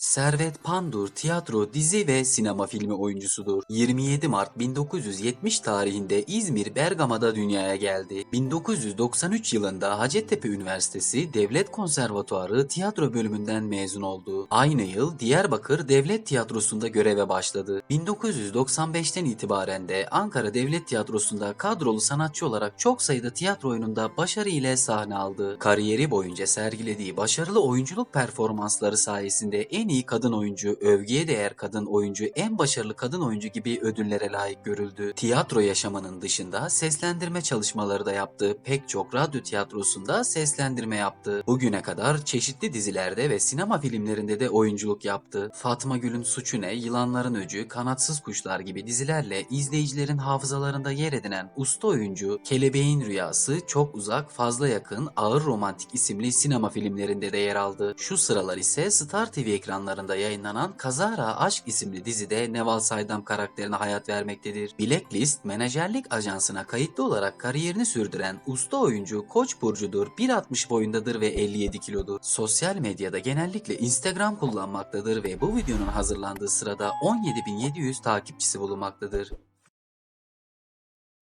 Servet Pandur tiyatro, dizi ve sinema filmi oyuncusudur. 27 Mart 1970 tarihinde İzmir Bergama'da dünyaya geldi. 1993 yılında Hacettepe Üniversitesi Devlet Konservatuarı tiyatro bölümünden mezun oldu. Aynı yıl Diyarbakır Devlet Tiyatrosu'nda göreve başladı. 1995'ten itibaren de Ankara Devlet Tiyatrosu'nda kadrolu sanatçı olarak çok sayıda tiyatro oyununda başarı ile sahne aldı. Kariyeri boyunca sergilediği başarılı oyunculuk performansları sayesinde en iyi kadın oyuncu, övgüye değer kadın oyuncu, en başarılı kadın oyuncu gibi ödüllere layık görüldü. Tiyatro yaşamının dışında seslendirme çalışmaları da yaptı. Pek çok radyo tiyatrosunda seslendirme yaptı. Bugüne kadar çeşitli dizilerde ve sinema filmlerinde de oyunculuk yaptı. Fatma Gül'ün Suçu Ne, Yılanların Öcü, Kanatsız Kuşlar gibi dizilerle izleyicilerin hafızalarında yer edinen usta oyuncu, Kelebeğin Rüyası, Çok Uzak, Fazla Yakın, Ağır Romantik isimli sinema filmlerinde de yer aldı. Şu sıralar ise Star TV ekranlarında yayınlanan Kazara Aşk isimli dizide Neval Saydam karakterine hayat vermektedir. Blacklist, menajerlik ajansına kayıtlı olarak kariyerini sürdüren usta oyuncu Koç burcudur. 1.60 boyundadır ve 57 kilodur. Sosyal medyada genellikle Instagram kullanmaktadır ve bu videonun hazırlandığı sırada 17.700 takipçisi bulunmaktadır.